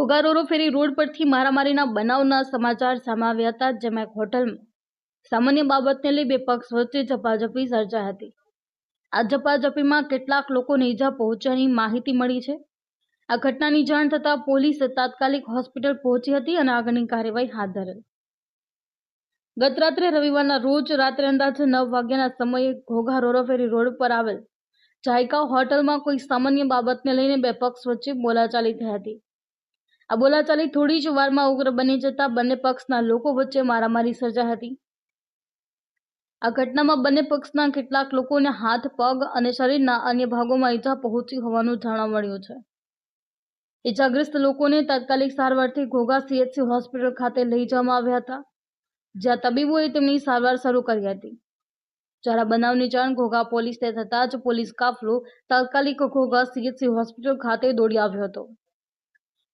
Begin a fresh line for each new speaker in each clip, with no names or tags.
ઘોઘારોરો ફેરી road પરથી મારામારીના બનાવના સમાચાર સામે આવ્યા હતા, જેમાં એક હોટલમાં સામાન્ય બાબતને લઈ બે પક્ષ વચ્ચે ઝપાઝપી સર્જાઈ હતી. આ ઝપાઝપીમાં કેટલાક લોકોને ઈજા પહોંચવાની માહિતી મળી છે. આ ઘટનાની જાણ થતાં પોલીસે તાત્કાલિક હોસ્પિટલ પહોંચી હતી અને આગળની કાર્યવાહી હાથ ધરેલ. ગત રાત્રે રવિવારના રોજ રાત્રે અંદાજે નવ વાગ્યાના સમયે ઘોઘા રોરો ફેરી રોડ પર આવેલ જાયકા હોટલમાં કોઈ સામાન્ય બાબતને લઈને બે પક્ષ વચ્ચે બોલાચાલી થઈ હતી. આ બોલાચાલી થોડી જ વારમાં ઉગ્ર બની જતા બંને પક્ષના લોકો વચ્ચે મારામારી સર્જા હતી. આ ઘટનામાં બંને પક્ષના કેટલાક લોકોને હાથ, પગ અને શરીરના અન્ય ભાગોમાં ઈજા પહોંચી હોવાનું જાણવા મળ્યું છે. ઈજાગ્રસ્ત લોકોને તાત્કાલિક સારવારથી ઘોઘા સીએચસી હોસ્પિટલ ખાતે લઈ જવામાં આવ્યા હતા, જ્યાં તબીબોએ તેમની સારવાર શરૂ કરી હતી. જ્યારે બનાવની જાણ ઘોઘા પોલીસને થતાં જ પોલીસ કાફલો તાત્કાલિક ઘોઘા સીએચસી હોસ્પિટલ ખાતે દોડી આવ્યો હતો.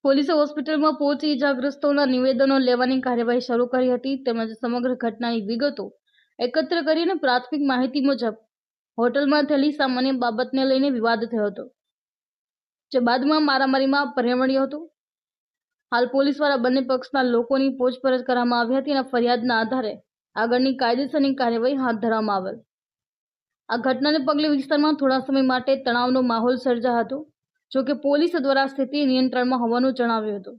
પોલીસે હોસ્પિટલમાં પહોંચી ઇજાગ્રસ્તોના નિવેદનો લેવાની કાર્યવાહી શરૂ કરી હતી તેમજ સમગ્ર ઘટનાની વિગતો એકત્ર કરીને પ્રાથમિક માહિતી મુજબ હોટલમાં થયેલી સામાન્ય બાબતને લઈને વિવાદ થયો હતો, જે બાદમાં મારામારીમાં પરિણમ્યો હતો. હાલ પોલીસ દ્વારા બંને પક્ષના લોકોની પૂછપરછ કરવામાં આવી હતી અને ફરિયાદના આધારે આગળની કાયદેસરની કાર્યવાહી હાથ ધરવામાં આવેલ. આ ઘટનાને પગલે વિસ્તારમાં થોડા સમય માટે તણાવનો માહોલ સર્જા હતો. જો કે પોલીસ દ્વારા સ્થિતિ નિયંત્રણમાં હોવાનું જણાવ્યું હતું.